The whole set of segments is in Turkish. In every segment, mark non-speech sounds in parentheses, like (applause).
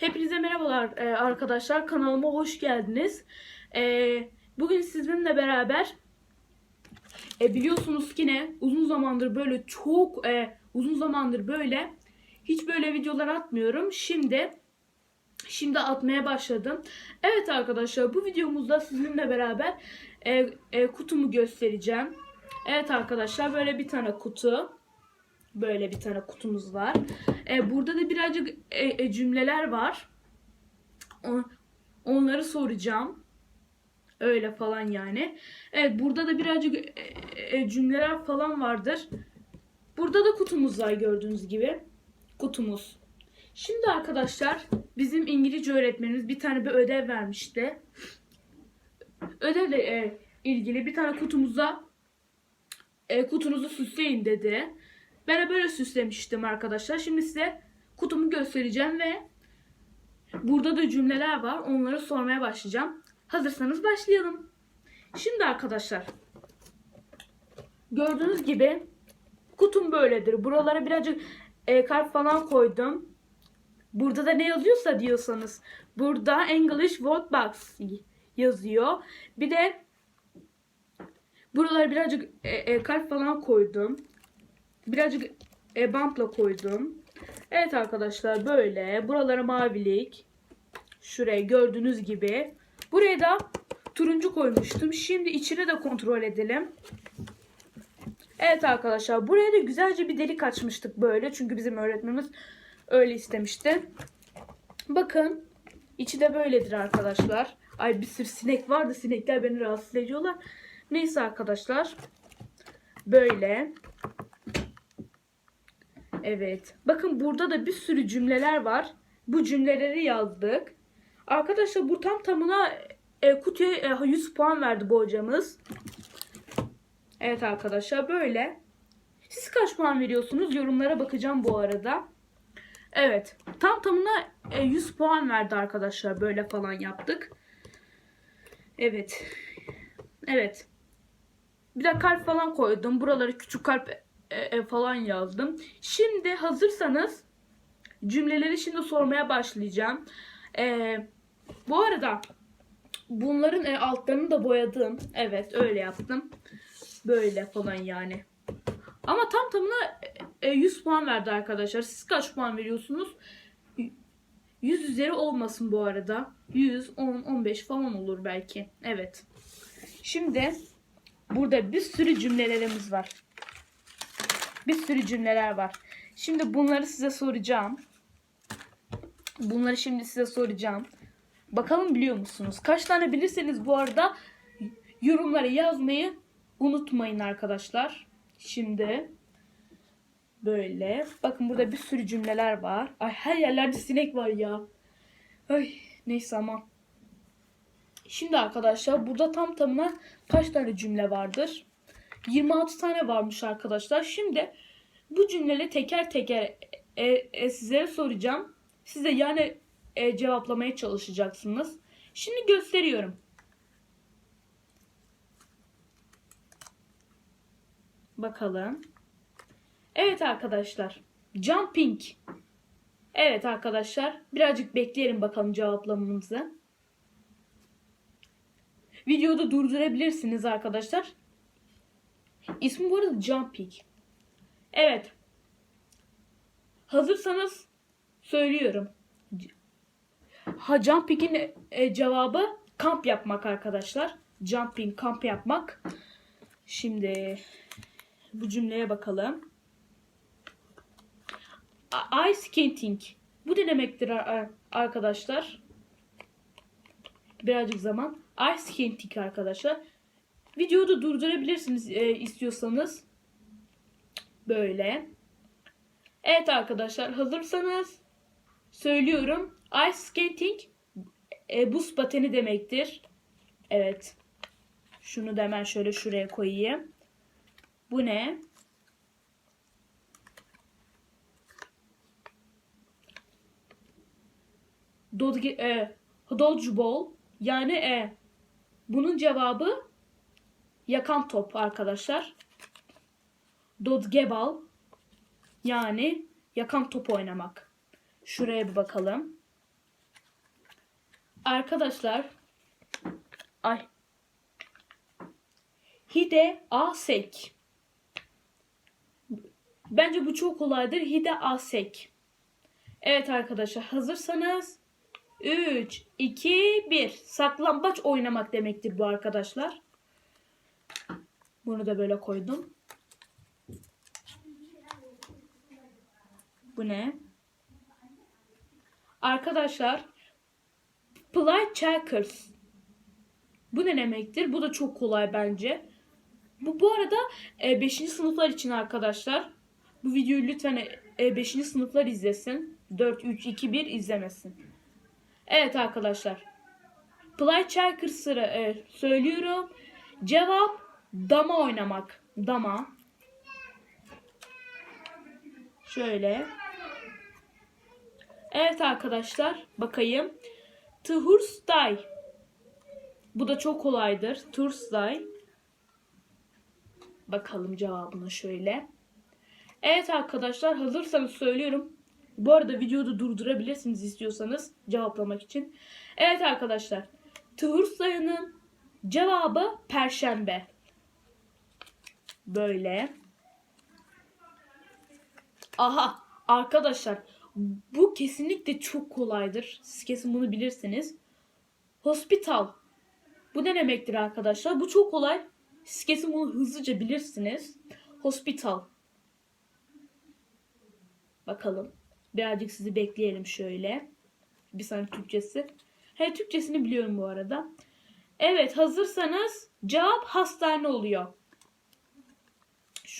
Hepinize merhabalar e, arkadaşlar. Kanalıma hoş geldiniz. E, bugün sizinle beraber e, biliyorsunuz ki ne uzun zamandır böyle çok uzun zamandır böyle hiç böyle videolar atmıyorum. Şimdi şimdi atmaya başladım. Evet arkadaşlar bu videomuzda sizinle beraber kutumu göstereceğim. Evet arkadaşlar böyle bir tane kutu. Böyle bir tane kutumuz var. E, burada da birazcık e, e, cümleler var. O- onları soracağım. Öyle falan yani. Evet burada da birazcık e, e, cümleler falan vardır. Burada da kutumuz var gördüğünüz gibi. Kutumuz. Şimdi arkadaşlar bizim İngilizce öğretmenimiz bir tane bir ödev vermişti. Ödevle e, ilgili bir tane kutumuza e, kutunuzu süsleyin dedi. Ben de böyle süslemiştim arkadaşlar. Şimdi size kutumu göstereceğim ve burada da cümleler var. Onları sormaya başlayacağım. Hazırsanız başlayalım. Şimdi arkadaşlar gördüğünüz gibi kutum böyledir. Buralara birazcık e, kalp falan koydum. Burada da ne yazıyorsa diyorsanız. Burada English Word Box yazıyor. Bir de buralara birazcık e, e, kalp falan koydum. Birazcık e, bantla koydum. Evet arkadaşlar böyle. Buralara mavilik. Şuraya gördüğünüz gibi. Buraya da turuncu koymuştum. Şimdi içine de kontrol edelim. Evet arkadaşlar buraya da güzelce bir delik açmıştık böyle. Çünkü bizim öğretmenimiz öyle istemişti. Bakın içi de böyledir arkadaşlar. Ay bir sürü sinek var da sinekler beni rahatsız ediyorlar. Neyse arkadaşlar. Böyle. Evet. Bakın burada da bir sürü cümleler var. Bu cümleleri yazdık. Arkadaşlar bu tam tamına e, kutuya e, 100 puan verdi bu hocamız. Evet arkadaşlar böyle. Siz kaç puan veriyorsunuz? Yorumlara bakacağım bu arada. Evet. Tam tamına e, 100 puan verdi arkadaşlar. Böyle falan yaptık. Evet. Evet. Bir de kalp falan koydum. Buraları küçük kalp e, e, falan yazdım. Şimdi hazırsanız cümleleri şimdi sormaya başlayacağım. E, bu arada bunların e, altlarını da boyadım. Evet öyle yaptım. Böyle falan yani. Ama tam tamına e, e, 100 puan verdi arkadaşlar. Siz kaç puan veriyorsunuz? 100 üzeri olmasın bu arada. 100, 10, 15 falan olur belki. Evet. Şimdi burada bir sürü cümlelerimiz var. Bir sürü cümleler var. Şimdi bunları size soracağım. Bunları şimdi size soracağım. Bakalım biliyor musunuz? Kaç tane bilirseniz bu arada yorumlara yazmayı unutmayın arkadaşlar. Şimdi böyle. Bakın burada bir sürü cümleler var. Ay her yerlerde sinek var ya. Ay neyse ama. Şimdi arkadaşlar burada tam tamına kaç tane cümle vardır? 26 tane varmış arkadaşlar. Şimdi bu cümleleri teker teker e, e, size soracağım. Siz de yani e, cevaplamaya çalışacaksınız. Şimdi gösteriyorum. Bakalım. Evet arkadaşlar. Jumping. Evet arkadaşlar. Birazcık bekleyelim bakalım cevaplamamızı. Videoda durdurabilirsiniz arkadaşlar. İsmi bu arada Jumping. Evet. Hazırsanız söylüyorum. Ha jumping'in e, cevabı kamp yapmak arkadaşlar. Jumping kamp yapmak. Şimdi bu cümleye bakalım. Ice skating. Bu ne demektir ar- arkadaşlar? Birazcık zaman. Ice skating arkadaşlar. Videoyu da durdurabilirsiniz e, istiyorsanız. Böyle. Evet arkadaşlar hazırsanız söylüyorum. Ice skating e, buz pateni demektir. Evet. Şunu da hemen şöyle şuraya koyayım. Bu ne? Dodge, e, dodgeball yani e, bunun cevabı yakan top arkadaşlar. Dodgeball yani yakan top oynamak. Şuraya bir bakalım. Arkadaşlar ay Hide Asek. Bence bu çok kolaydır. Hide Asek. Evet arkadaşlar hazırsanız 3, 2, 1. Saklambaç oynamak demektir bu arkadaşlar. Bunu da böyle koydum. Bu ne? Arkadaşlar Play checkers. Bu ne demektir? Bu da çok kolay bence. Bu bu arada 5. sınıflar için arkadaşlar. Bu videoyu lütfen 5. sınıflar izlesin. 4 3 2 1 izlemesin. Evet arkadaşlar. Play checkers'ı e, söylüyorum. Cevap dama oynamak. Dama. Şöyle. Evet arkadaşlar. Bakayım. Tuhurstay. Bu da çok kolaydır. Turstay. Bakalım cevabına şöyle. Evet arkadaşlar hazırsanız söylüyorum. Bu arada videoda durdurabilirsiniz istiyorsanız cevaplamak için. Evet arkadaşlar. Tuhurstay'ın cevabı perşembe. Böyle. Aha arkadaşlar bu kesinlikle çok kolaydır. Siz kesin bunu bilirsiniz. Hospital. Bu ne demektir arkadaşlar? Bu çok kolay. Siz kesin bunu hızlıca bilirsiniz. Hospital. Bakalım. Birazcık sizi bekleyelim şöyle. Bir saniye Türkçesi. He Türkçesini biliyorum bu arada. Evet hazırsanız cevap hastane oluyor.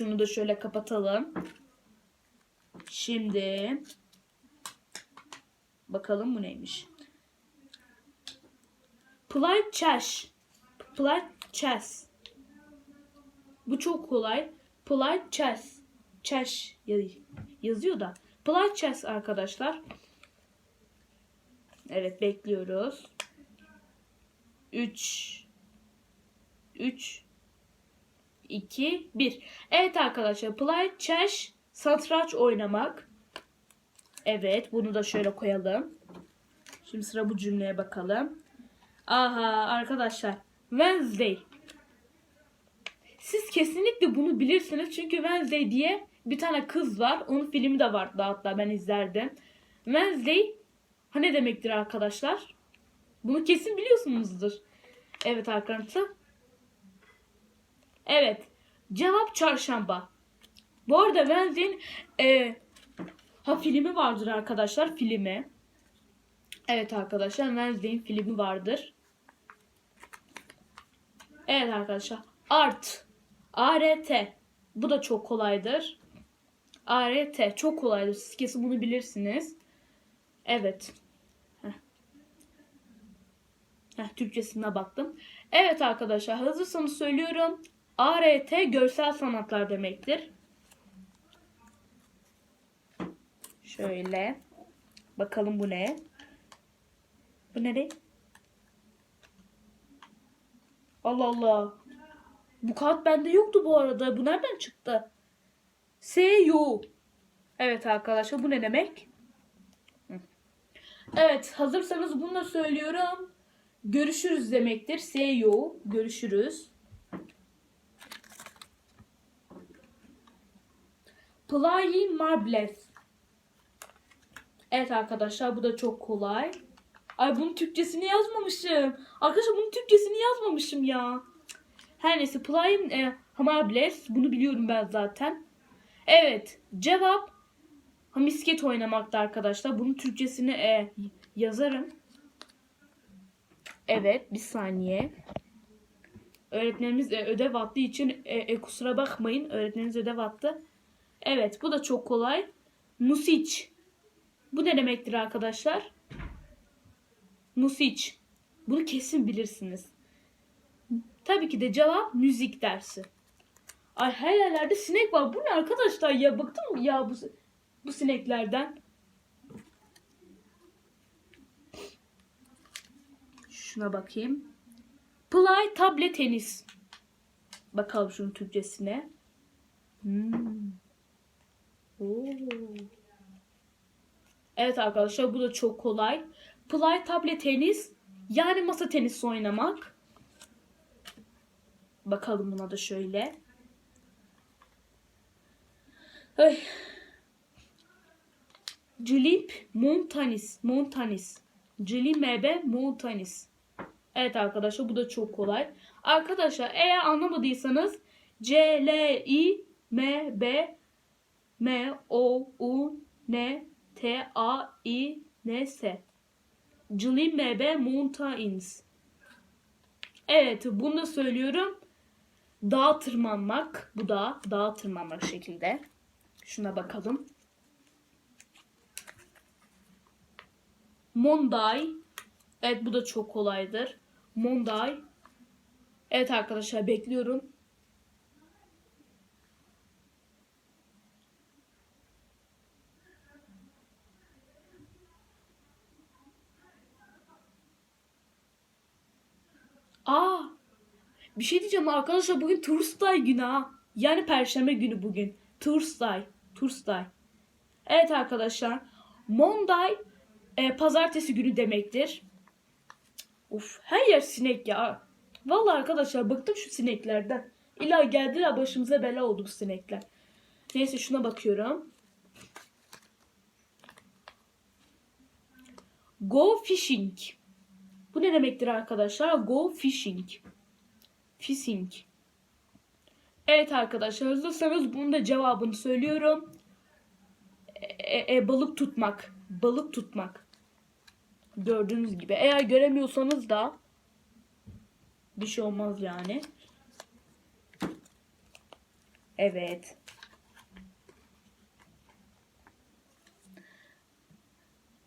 Şunu da şöyle kapatalım. Şimdi bakalım bu neymiş. Play chess. Play chess. Bu çok kolay. Play chess. Chess yazıyor da. Play chess arkadaşlar. Evet bekliyoruz. 3 3 2 1. Evet arkadaşlar play chess satranç oynamak. Evet bunu da şöyle koyalım. Şimdi sıra bu cümleye bakalım. Aha arkadaşlar Wednesday. Siz kesinlikle bunu bilirsiniz çünkü Wednesday diye bir tane kız var. Onun filmi de vardı hatta ben izlerdim. Wednesday ha ne demektir arkadaşlar? Bunu kesin biliyorsunuzdur. Evet arkadaşlar. Evet. Cevap çarşamba. Bu arada Wednesday'in e, ha filmi vardır arkadaşlar. Filmi. Evet arkadaşlar Wednesday'in filmi vardır. Evet arkadaşlar. Art. ART. Bu da çok kolaydır. ART çok kolaydır. Siz kesin bunu bilirsiniz. Evet. Heh. Heh, Türkçesine baktım. Evet arkadaşlar hazırsanız söylüyorum. ART görsel sanatlar demektir. Şöyle. Bakalım bu ne? Bu ne? Allah Allah. Bu kağıt bende yoktu bu arada. Bu nereden çıktı? SEO. Evet arkadaşlar bu ne demek? Evet hazırsanız bunu da söylüyorum. Görüşürüz demektir. SEO. Görüşürüz. Play marbles. Evet arkadaşlar bu da çok kolay. Ay bunun Türkçesini yazmamışım. Arkadaşlar bunun Türkçesini yazmamışım ya. Her neyse play e, marbles. Bunu biliyorum ben zaten. Evet cevap misket oynamakta arkadaşlar. Bunun Türkçesini e, yazarım. Evet bir saniye. Öğretmenimiz e, ödev attığı için e, e, kusura bakmayın. Öğretmenimiz ödev attı. Evet bu da çok kolay. Music. Bu ne demektir arkadaşlar? Music. Bunu kesin bilirsiniz. Tabii ki de cevap müzik dersi. Ay her yerlerde sinek var. Bu ne arkadaşlar ya? Bıktım mı ya bu, bu sineklerden? Şuna bakayım. Play table tenis. Bakalım şunun Türkçesine. Hmm. Evet arkadaşlar bu da çok kolay. Play table tenis Yani masa tenisi oynamak. Bakalım buna da şöyle. Ay. Cilip Montanis. Montanis. Cilimebe Montanis. Evet arkadaşlar bu da çok kolay. Arkadaşlar eğer anlamadıysanız C, L, I, M, B, M, O, U, N, T, A, I, N, S. Cilimebe Mountains. Evet bunu da söylüyorum. Dağa tırmanmak. Bu da dağa tırmanmak şekilde. Şuna bakalım. Monday. Evet bu da çok kolaydır. Monday. Evet arkadaşlar bekliyorum. Aa, bir şey diyeceğim arkadaşlar bugün Tursday günü ha. Yani Perşembe günü bugün. Tursday. Tursday. Evet arkadaşlar. Monday e, pazartesi günü demektir. Of her yer sinek ya. Vallahi arkadaşlar bıktım şu sineklerden. İlla geldiler başımıza bela oldu bu sinekler. Neyse şuna bakıyorum. Go fishing. Bu ne demektir arkadaşlar? Go fishing. Fishing. Evet arkadaşlar hazırsanız bunun da cevabını söylüyorum. E, e, balık tutmak. Balık tutmak. Gördüğünüz gibi. Eğer göremiyorsanız da bir şey olmaz yani. Evet.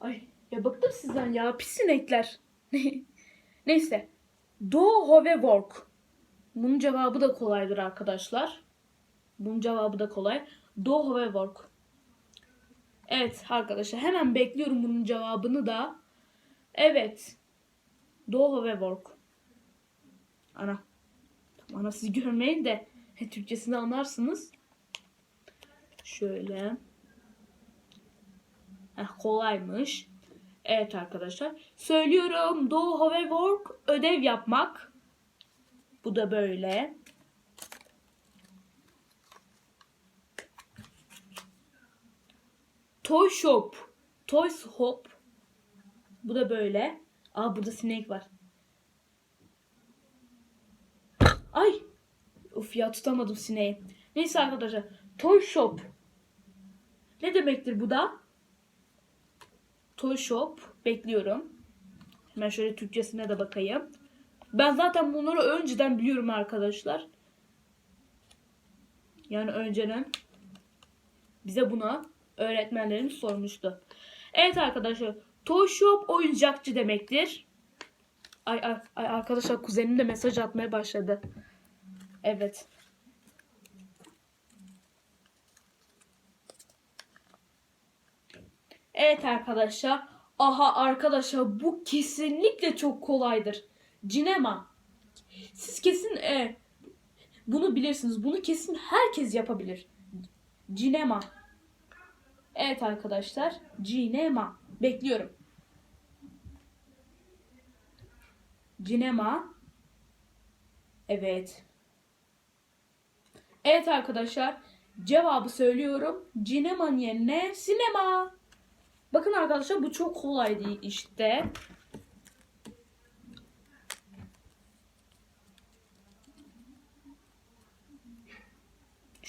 Ay ya bıktım sizden ya pis sinekler. (laughs) Neyse. Do hove work. Bunun cevabı da kolaydır arkadaşlar. Bunun cevabı da kolay. Do hove work. Evet arkadaşlar hemen bekliyorum bunun cevabını da. Evet. Do hove work. Ana. Ana siz görmeyin de Türkçesini anlarsınız. Şöyle. Heh, kolaymış. Evet arkadaşlar. Söylüyorum. Do have work ödev yapmak. Bu da böyle. Toy shop. Toys hop. Bu da böyle. Aa burada sinek var. Ay. Uf ya tutamadım sineği. Neyse arkadaşlar. Toy shop. Ne demektir bu da? Toy Shop bekliyorum. Hemen şöyle Türkçesine de bakayım. Ben zaten bunları önceden biliyorum arkadaşlar. Yani önceden bize buna öğretmenlerimiz sormuştu. Evet arkadaşlar. Toy Shop oyuncakçı demektir. Ay, ay, ay arkadaşlar kuzenim de mesaj atmaya başladı. Evet. Evet arkadaşlar. Aha arkadaşlar bu kesinlikle çok kolaydır. Cinema. Siz kesin e, bunu bilirsiniz. Bunu kesin herkes yapabilir. Cinema. Evet arkadaşlar. Cinema. Bekliyorum. Cinema. Evet. Evet arkadaşlar. Cevabı söylüyorum. Cinema'nın yerine sinema. Bakın arkadaşlar bu çok kolay değil işte.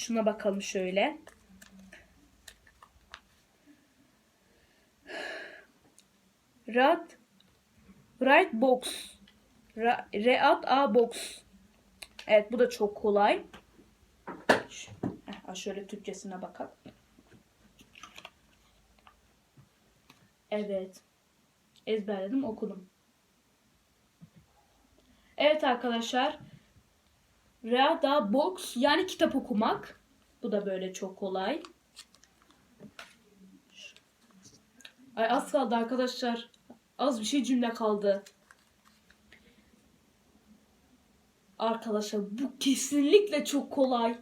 Şuna bakalım şöyle. Rat Right box. Ra, Reat A box. Evet bu da çok kolay. Heh, şöyle Türkçesine bakalım. Evet. Ezberledim okudum. Evet arkadaşlar. Reada box yani kitap okumak. Bu da böyle çok kolay. Ay az kaldı arkadaşlar. Az bir şey cümle kaldı. Arkadaşlar bu kesinlikle çok kolay.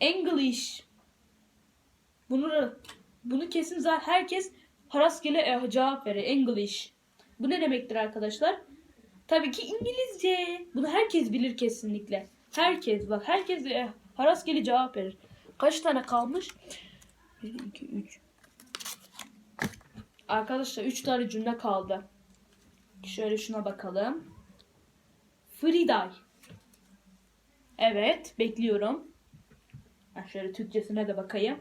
English. Bunu bunu kesin zaten herkes rastgele e, cevap verir. English. Bu ne demektir arkadaşlar? Tabii ki İngilizce. Bunu herkes bilir kesinlikle. Herkes bak herkes e, rastgele cevap verir. Kaç tane kalmış? 1, 2, 3. Arkadaşlar 3 tane cümle kaldı. Şöyle şuna bakalım. Friday. Evet bekliyorum. Ha, şöyle Türkçesine de bakayım.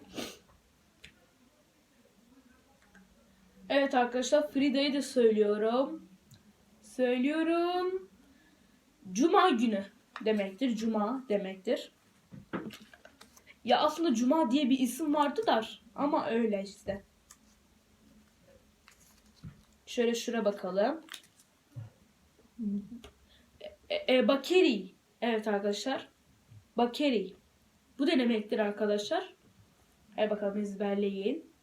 Evet arkadaşlar Friday'ı da söylüyorum. Söylüyorum. Cuma günü demektir. Cuma demektir. Ya aslında Cuma diye bir isim vardı da ama öyle işte. Şöyle şura bakalım. E, e, bakeri. Evet arkadaşlar. Bakeri. Bu ne demektir arkadaşlar? Hadi bakalım ezberleyin.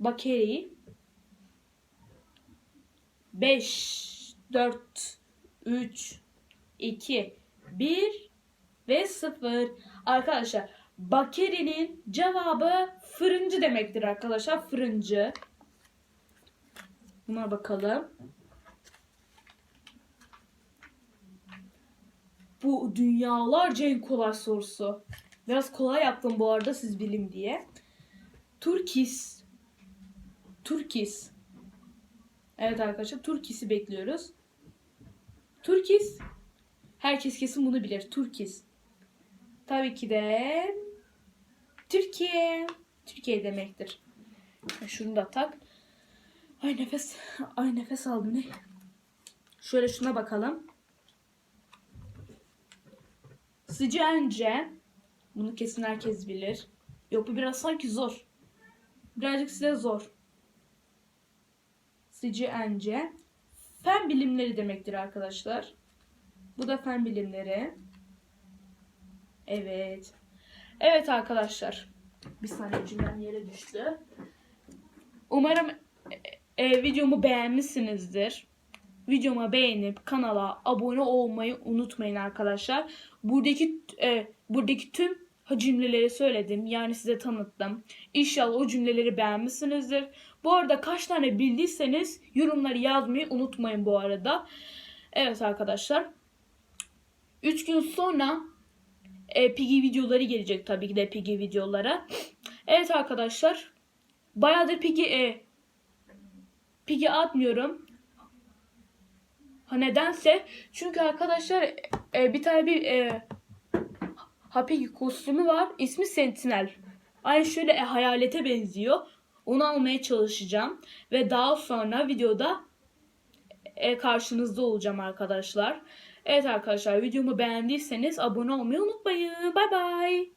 Bakeri. 5, 4, 3, 2, 1 ve 0. Arkadaşlar Bakeri'nin cevabı fırıncı demektir arkadaşlar. Fırıncı. Buna bakalım. Bu dünyalarca en kolay sorusu. Biraz kolay yaptım bu arada siz bilin diye. Turkis. Turkis. Evet arkadaşlar Turkis'i bekliyoruz. Turkis. Herkes kesin bunu bilir. Turkis. Tabii ki de Türkiye. Türkiye demektir. Şunu da tak. Ay nefes. Ay nefes aldım ne? Şöyle şuna bakalım. Sıcağınca. Bunu kesin herkes bilir. Yok bu biraz sanki zor. Birazcık size zor. Sıcağınca. Fen bilimleri demektir arkadaşlar. Bu da fen bilimleri. Evet. Evet arkadaşlar. Bir saniye cümlem yere düştü. Umarım e, e, videomu beğenmişsinizdir. Videoma beğenip kanala abone olmayı unutmayın arkadaşlar. Buradaki e, buradaki tüm cümleleri söyledim. Yani size tanıttım. İnşallah o cümleleri beğenmişsinizdir. Bu arada kaç tane bildiyseniz yorumları yazmayı unutmayın bu arada. Evet arkadaşlar. 3 gün sonra e, Piggy videoları gelecek tabii ki de Piggy videolara. Evet arkadaşlar. Bayağıdır Piggy e, Piggy atmıyorum. Ha nedense çünkü arkadaşlar e, bir tane bir e, Happy kostümü var. İsmi Sentinel. Aynı şöyle e, hayalete benziyor. Onu almaya çalışacağım. Ve daha sonra videoda e, karşınızda olacağım arkadaşlar. Evet arkadaşlar videomu beğendiyseniz abone olmayı unutmayın. Bay bay.